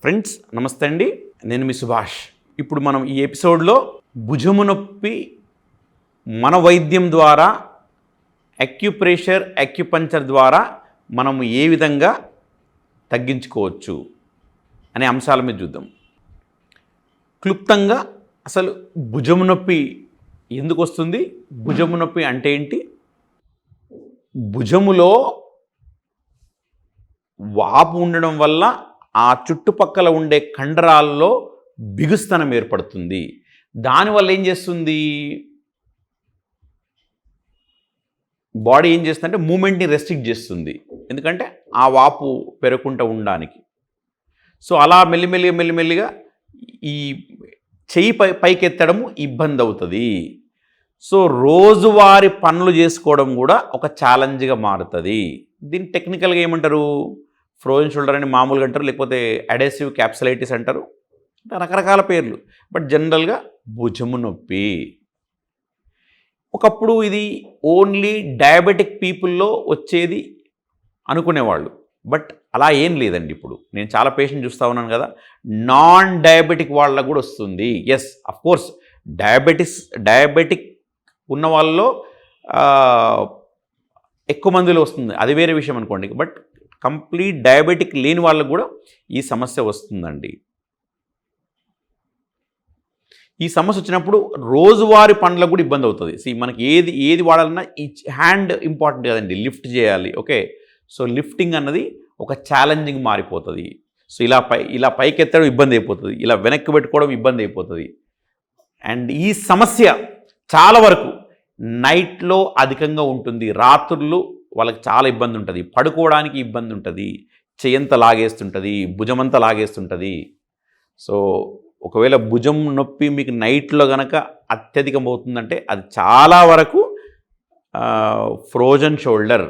Friends నమస్తే అండి. నేను మీ సుభాష్. ఇప్పుడు మనం ఈ ఎపిసోడ్లో భుజము నొప్పి మన వైద్యం ద్వారా అక్యుప్రెషర్ అక్యుపంచర్ ద్వారా మనం ఏ విధంగా తగ్గించుకోవచ్చు అనే అంశాల మీద చూద్దాం. క్లుప్తంగా అసలు భుజము నొప్పి ఎందుకు వస్తుంది? భుజము నొప్పి అంటే ఏంటి? భుజములో వాపు ఉండడం వల్ల ఆ చుట్టుపక్కల ఉండే కండరాల్లో బిగుస్తనం ఏర్పడుతుంది. దానివల్ల ఏం చేస్తుంది? బాడీ ఏం చేస్తుందంటే మూమెంట్ని రెస్ట్రిక్ట్ చేస్తుంది. ఎందుకంటే ఆ వాపు పెరగకుండా ఉండడానికి. సో అలా మెల్లిమెల్లిగా మెల్లిమెల్లిగా ఈ చెయ్యి పై పైకెత్తడము ఇబ్బంది అవుతుంది సో రోజువారి పనులు చేసుకోవడం కూడా ఒక ఛాలెంజ్గా మారుతుంది. దీన్ని టెక్నికల్గా ఏమంటారు? ఫ్రోజన్ షోల్డర్ అని మామూలుగా అంటారు లేకపోతే అడెసివ్ క్యాప్సలైటిస్ అంటారు. అంటే రకరకాల పేర్లు. బట్ జనరల్గా భుజము నొప్పి. ఒకప్పుడు ఇది ఓన్లీ డయాబెటిక్ పీపుల్లో వచ్చేది అనుకునేవాళ్ళు. బట్ అలా ఏం లేదండి ఇప్పుడు. నేను చాలా పేషెంట్ చూస్తూ ఉన్నాను కదా. నాన్ డయాబెటిక్ వాళ్ళకు కూడా వస్తుంది. Yes of course diabetes diabetic ఉన్న వాళ్ళలో ఎక్కువ మందిలో వస్తుంది. అది వేరే విషయం అనుకోండి. బట్ కంప్లీట్ డయాబెటిక్ లేని వాళ్ళకు కూడా ఈ సమస్య వస్తుందండి. ఈ సమస్య వచ్చినప్పుడు రోజువారి పనులకు కూడా ఇబ్బంది అవుతుంది. సి మనకి ఏది ఏది వాడాలన్నా ఈ హ్యాండ్ ఇంపార్టెంట్ కదండి. లిఫ్ట్ చేయాలి. ఓకే? సో లిఫ్టింగ్ అన్నది ఒక ఛాలెంజింగ్ మారిపోతుంది. సో ఇలా పై ఇలా పైకి ఎత్తడం ఇబ్బంది అయిపోతుంది. ఇలా వెనక్కి పెట్టుకోవడం ఇబ్బంది అయిపోతుంది. అండ్ ఈ సమస్య చాలా వరకు నైట్లో అధికంగా ఉంటుంది. రాత్రులు వాళ్ళకి చాలా ఇబ్బంది ఉంటుంది పడుకోవడానికి ఇబ్బంది ఉంటుంది చెయ్యంత లాగేస్తుంటుంది. భుజమంతా లాగేస్తుంటుంది. సో ఒకవేళ భుజం నొప్పి మీకు నైట్లో గనక అత్యధికం అవుతుందంటే అది చాలా వరకు ఫ్రోజన్ షోల్డర్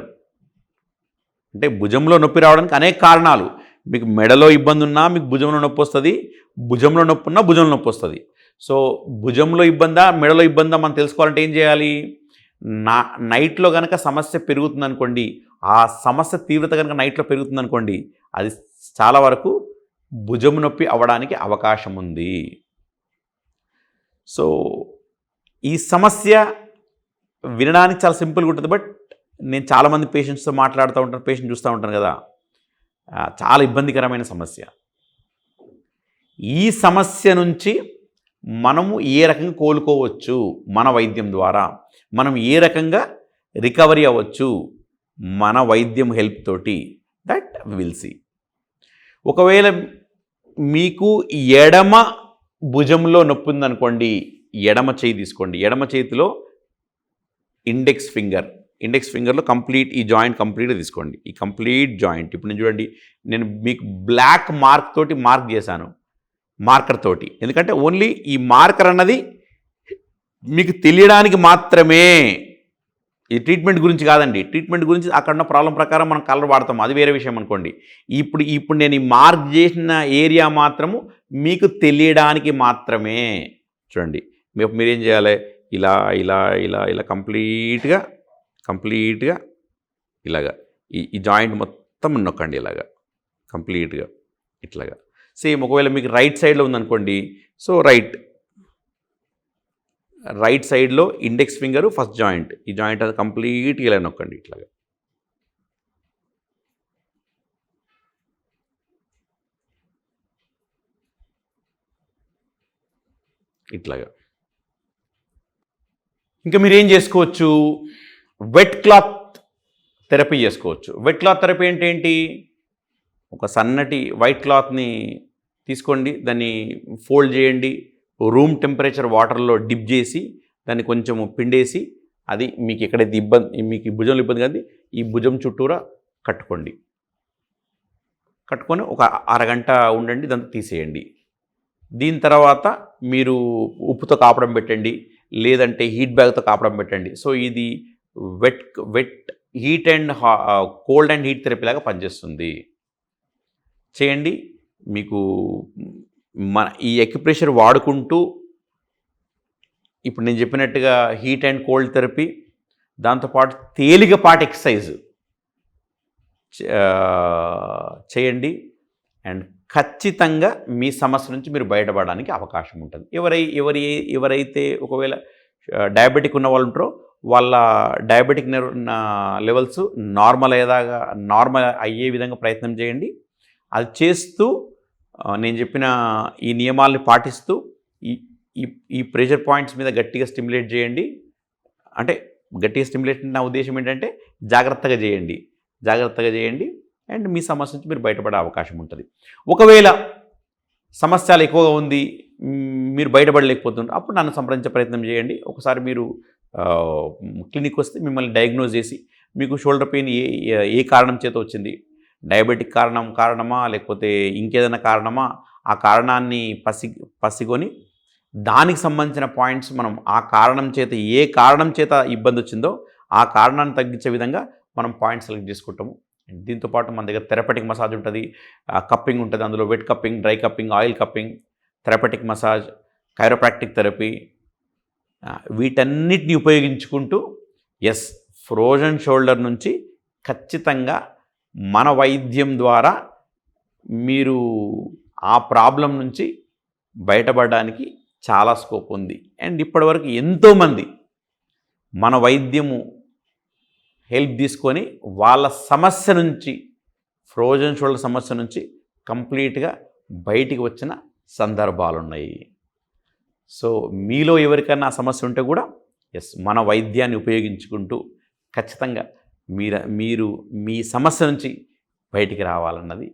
అంటే భుజంలో నొప్పి రావడానికి అనేక కారణాలు. మీకు మెడలో ఇబ్బంది ఉన్నా మీకు భుజంలో నొప్పి వస్తుంది భుజంలో నొప్పి ఉన్నా భుజంలో నొప్పి వస్తుంది సో భుజంలో ఇబ్బందా మెడలో ఇబ్బందా మనం తెలుసుకోవాలంటే ఏం చేయాలి? నా నైట్లో కనుక సమస్య పెరుగుతుంది అనుకోండి ఆ సమస్య తీవ్రత కనుక నైట్లో పెరుగుతుంది అనుకోండి అది చాలా వరకు భుజం నొప్పి అవ్వడానికి అవకాశం ఉంది సో ఈ సమస్య వినడానికి చాలా సింపుల్గా ఉంటుంది. బట్ నేను చాలామంది పేషెంట్స్తో మాట్లాడుతూ ఉంటాను పేషెంట్ చూస్తూ ఉంటాను కదా. చాలా ఇబ్బందికరమైన సమస్య. ఈ సమస్య నుంచి మనము ఏ రకంగా కోలుకోవచ్చు మన వైద్యం ద్వారా? మనం ఏ రకంగా రికవరీ అవ్వచ్చు మన వైద్యం హెల్ప్ తోటి? దట్ విల్ సి ఒకవేళ మీకు ఎడమ భుజంలో నొప్పి ఉందనుకోండి ఎడమ చేయి తీసుకోండి. ఎడమ చేతిలో ఇండెక్స్ ఫింగర్ ఇండెక్స్ ఫింగర్లో కంప్లీట్ ఈ జాయింట్ కంప్లీట్గా తీసుకోండి. ఈ కంప్లీట్ జాయింట్ ఇప్పుడు నేను చూడండి నేను మీకు బ్లాక్ మార్క్ తోటి మార్క్ చేశాను. మార్కర్ తోటి. ఎందుకంటే ఓన్లీ ఈ మార్కర్ అన్నది మీకు తెలియడానికి మాత్రమే. ఈ ట్రీట్మెంట్ గురించి కాదండి. ట్రీట్మెంట్ గురించి అక్కడ ఉన్న ప్రాబ్లం ప్రకారం మనం కలర్ వాడతాం. అది వేరే విషయం అనుకోండి. ఇప్పుడు ఇప్పుడు నేను ఈ మార్క్ చేసిన ఏరియా మాత్రము మీకు తెలియడానికి మాత్రమే. చూడండి. మీరు మీరేం చేయాలి? ఇలా ఇలా ఇలా ఇలా కంప్లీట్గా కంప్లీట్గా ఇలాగా. ఈ ఈ జాయింట్ మొత్తం నొక్కండి ఇలాగా. కంప్లీట్గా ఇట్లాగా. సేమ్ ఒకవేళ మీకు రైట్ సైడ్లో ఉందనుకోండి సో రైట్. రైట్ సైడ్లో ఇండెక్స్ ఫింగర్ ఫస్ట్ జాయింట్. ఈ జాయింట్ అది కంప్లీట్గా ఇలా నొక్కండి ఇట్లాగా. ఇట్లాగా. ఇంకా మీరు ఏం చేసుకోవచ్చు? వెట్ క్లాత్ థెరపీ చేసుకోవచ్చు. వెట్ క్లాత్ థెరపీ అంటే ఏంటి? ఒక సన్నటి వైట్ క్లాత్ని తీసుకోండి దాన్ని ఫోల్డ్ చేయండి రూమ్ టెంపరేచర్ వాటర్లో డిప్ చేసి దాన్ని కొంచెం పిండేసి అది మీకు ఎక్కడైతే ఇబ్బంది మీకు ఈ భుజంలో ఇబ్బంది కాదు ఈ భుజం చుట్టూరా కట్టుకోండి. కట్టుకొని ఒక అరగంట ఉండండి దాంతో తీసేయండి. దీని తర్వాత మీరు ఉప్పుతో కాపడం పెట్టండి లేదంటే హీట్ బ్యాగ్తో కాపడం పెట్టండి. సో ఇది wet wet heat and cold and heat therapy లాగా పనిచేస్తుంది. చేయండి. మీకు మన ఈ ఎక్యుప్రెషర్ వాడుకుంటూ ఇప్పుడు నేను చెప్పినట్టుగా హీట్ అండ్ కోల్డ్ థెరపీ దాంతోపాటు తేలికపాటి ఎక్సర్సైజ్ చే- చేయండి. అండ్ ఖచ్చితంగా మీ సమస్య నుంచి మీరు బయటపడడానికి అవకాశం ఉంటుంది. ఎవరై ఎవరి ఎవరైతే ఒకవేళ డయాబెటిక్ ఉన్న వాళ్ళు ఉంటారో వాళ్ళ డయాబెటిక్ లెవెల్స్ నార్మల్ అయ్యేదాకా నార్మల్ అయ్యే విధంగా ప్రయత్నం చేయండి. అది చేస్తూ నేను చెప్పిన ఈ నియమాల్ని పాటిస్తూ ఈ ఈ ప్రెషర్ పాయింట్స్ మీద గట్టిగా స్టిమ్యులేట్ చేయండి. అంటే గట్టిగా స్టిమ్యులేట్ నా ఉద్దేశం ఏంటంటే జాగ్రత్తగా చేయండి. జాగ్రత్తగా చేయండి. అండ్ మీ సమస్య నుంచి మీరు బయటపడే అవకాశం ఉంటుంది. ఒకవేళ సమస్యలు ఎక్కువగా ఉంది మీరు బయటపడలేకపోతున్నారు అప్పుడు నన్ను సంప్రదించే ప్రయత్నం చేయండి. ఒకసారి మీరు క్లినిక్ వస్తే మిమ్మల్ని డయాగ్నోజ్ చేసి మీకు షోల్డర్ పెయిన్ ఏ- ఏ కారణం చేత వచ్చింది డయాబెటిక్ కారణం కారణమా లేకపోతే ఇంకేదైనా కారణమా ఆ కారణాన్ని పసి పసిగొని దానికి సంబంధించిన పాయింట్స్ మనం ఆ కారణం చేత ఏ కారణం చేత ఇబ్బంది వచ్చిందో ఆ కారణాన్ని తగ్గించే విధంగా మనం పాయింట్స్ సెలెక్ట్ చేసుకుంటాము. దీంతో పాటు మన దగ్గర థెరపటిక్ మసాజ్ ఉంటుంది. కప్పింగ్ ఉంటుంది. అందులో wet cupping dry cupping oil cupping therapeutic massage chiropractic therapy వీటన్నిటిని ఉపయోగించుకుంటూ ఎస్ ఫ్రోజన్ షోల్డర్ నుంచి ఖచ్చితంగా మన వైద్యం ద్వారా మీరు ఆ ప్రాబ్లం నుంచి బయటపడడానికి చాలా స్కోప్ ఉంది. అండ్ ఇప్పటివరకు ఎంతోమంది మన వైద్యము హెల్ప్ తీసుకొని వాళ్ళ సమస్య నుంచి ఫ్రోజన్ షోల్డర్ సమస్య నుంచి కంప్లీట్గా బయటికి వచ్చిన సందర్భాలు ఉన్నాయి సో మీలో ఎవరికైనా సమస్య ఉంటే కూడా ఎస్ మన వైద్యాన్ని ఉపయోగించుకుంటూ ఖచ్చితంగా మీరు మీరు మీ సమస్య నుంచి బయటికి రావాలన్నది